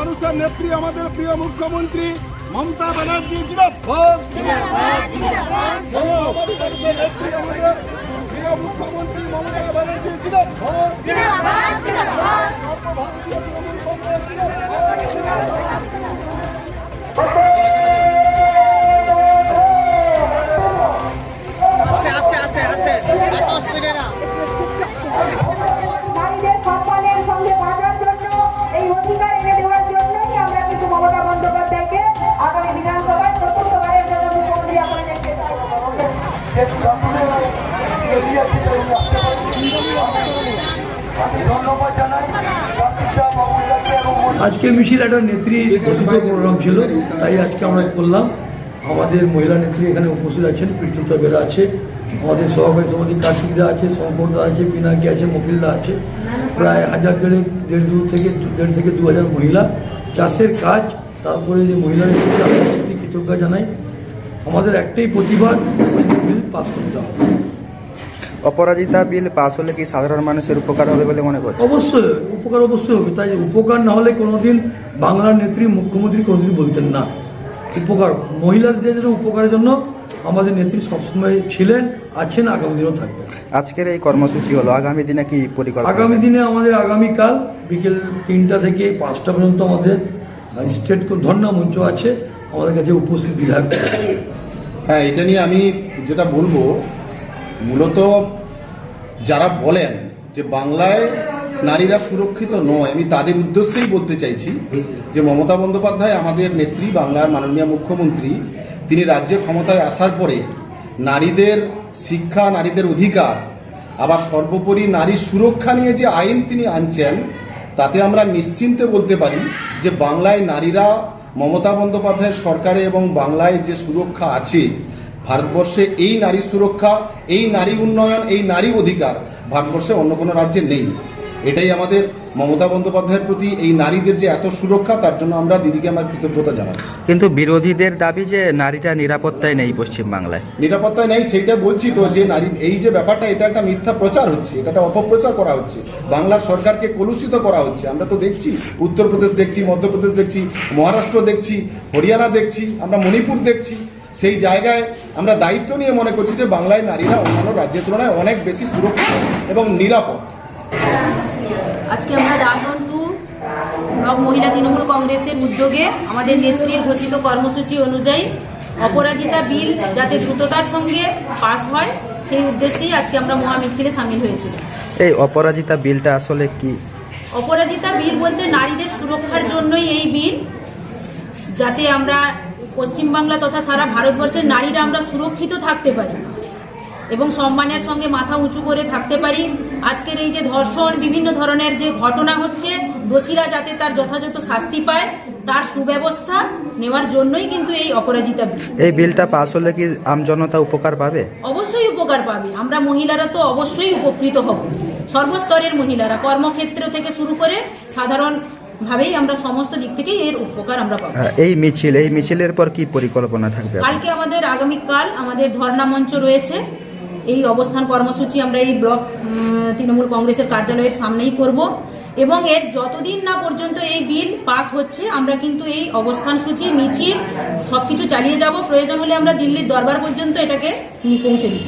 মানুষের নেত্রী আমাদের প্রিয় মুখ্যমন্ত্রী মমতা ব্যানার্জি জিন্দাবাদ আজকে মিছিল একটা নেত্রী প্রোগ্রাম ছিল, তাই আজকে আমরা করলাম। আমাদের মহিলা নেত্রী এখানে উপস্থিত আছেন প্রীতিতা বেরা আছে, আমাদের সহকারী সমাজের কার্তিকদা আছে শঙ্করদা আছে, পিনাকি আছে মকিলদা আছে। প্রায় হাজার দেড়েক, দেড় দু থেকে দেড় থেকে দু হাজার মহিলা। চাষের কাজ, তারপরে যে মহিলারা এসেছে, আমরা সত্যি কৃতজ্ঞ জানাই। আমাদের একটাই প্রতিবাদ বিল পাস করতে হবে। অপরাজিতা বিল পাস হলে কি সাধারণ মানুষের উপকার হবে বলে মনে করছে অবশ্যই উপকার অবশ্যই হবে। তাই উপকার না হলে কোনোদিন বাংলার নেত্রী মুখ্যমন্ত্রী কোনোদিন বলতেন না। উপকার মহিলাদের জন্য উপকারের জন্য আমাদের নেত্রী সবসময় ছিলেন আছেন আগামী দিনেও থাকবেন। আজকের এই কর্মসূচি হলো আগামী দিনে কি পরিকল্পনা? আগামী দিনে আমাদের আগামীকাল বিকেল তিনটা থেকে পাঁচটা পর্যন্ত আমাদের স্টেট ধর্ণা মঞ্চ আছে আমাদের কাছে উপস্থিত বিধায়ক। হ্যাঁ এটা নিয়ে আমি যেটা বলব, মূলত যারা বলেন যে বাংলায় নারীরা সুরক্ষিত নয়, আমি তাদের উদ্দেশ্যেই বলতে চাইছি যে মমতা বন্দ্যোপাধ্যায় আমাদের নেত্রী, বাংলার মাননীয় মুখ্যমন্ত্রী, তিনি রাজ্যে ক্ষমতায় আসার পরে নারীদের শিক্ষা, নারীদের অধিকার, আবার সর্বোপরি নারীর সুরক্ষা নিয়ে যে আইন তিনি আনছেন, তাতে আমরা নিশ্চিন্তে বলতে পারি যে বাংলায় নারীরা মমতা বন্দ্যোপাধ্যায়ের সরকারে এবং বাংলায় যে সুরক্ষা আছে, ভারতবর্ষে এই নারী সুরক্ষা, এই নারী উন্নয়ন, এই নারী অধিকার ভারতবর্ষে অন্য কোনো রাজ্যে নেই। এটাই আমাদের মমতা বন্দ্যোপাধ্যায়ের প্রতি এই নারীদের যে এত সুরক্ষা তার জন্য আমরা দিদিকে আমার কৃতজ্ঞতা জানাচ্ছি। কিন্তু বিরোধীদের দাবি যে নারীটা নিরাপত্তায় নেই পশ্চিম বাংলায় নিরাপত্তায় নেই সেইটা বলছি তো যে নারী এই যে ব্যাপারটা এটা একটা মিথ্যা প্রচার হচ্ছে এটা একটা অপপ্রচার করা হচ্ছে। বাংলার সরকারকে কলুষিত করা হচ্ছে। আমরা তো দেখছি উত্তরপ্রদেশ দেখছি মধ্যপ্রদেশ দেখছি মহারাষ্ট্র দেখছি হরিয়ানা দেখছি আমরা মণিপুর দেখছি। সেই জায়গায় আমরা দায়িত্ব নিয়ে মনে করছি যে বাংলায় নারীরা অন্যান্য রাজ্যের তুলনায় অনেক বেশি সুরক্ষিত এবং নিরাপদ। আজকে আমরা দামন টু ব্লক মহিলা তৃণমূল কংগ্রেসের উদ্যোগে আমাদের নেত্রীর ঘোষিত কর্মসূচি অনুযায়ী অপরাজিতা বিল যাতে দ্রুততার সঙ্গে পাস হয় সেই উদ্দেশ্যেই আজকে আমরা মহা মিছিলে সামিল হয়েছিল এই অপরাজিতা বিলটা আসলে কি? অপরাজিতা বিল বলতে নারীদের সুরক্ষার জন্যই এই বিল যাতে আমরা পশ্চিমবাংলা তথা সারা ভারতবর্ষের নারীরা আমরা সুরক্ষিত থাকতে পারি। এবং সম্মানের সঙ্গে মাথা উঁচু করে থাকতে পারি। আজকের এই যে ধর্ষণ বিভিন্ন ধরনের যে ঘটনা হচ্ছে দোষীরা যাতে তার যথাযথ শাস্তি পায় তার সুব্যবস্থা নেওয়ার জন্যই কিন্তু এই অপরাজিতা এই বিলটা পাস হলে কি আমজনতা উপকার পাবে? অবশ্যই উপকার পাবে। আমরা মহিলারা তো অবশ্যই উপকৃত হব। সর্বস্তরের মহিলারা কর্মক্ষেত্র থেকে শুরু করে সাধারণ ভাবেই আমরা সমস্ত দিক থেকেই এর উপকার আমরা পাবো। এই মিছিল এই মিছিলের পর কি পরিকল্পনা থাকবে? কালকে আমাদের আগামীকাল আমাদের ধর্ণা মঞ্চ রয়েছে। এই অবস্থান কর্মসূচি আমরা এই ব্লক তৃণমূল কংগ্রেসের কার্যালয়ের সামনেই করব। এবং এর যতদিন না পর্যন্ত এই বিল পাস হচ্ছে, আমরা কিন্তু এই অবস্থান সূচি মিছিল সবকিছু চালিয়ে যাব। প্রয়োজন হলে আমরা দিল্লির দরবার পর্যন্ত এটাকে পৌঁছে দিই।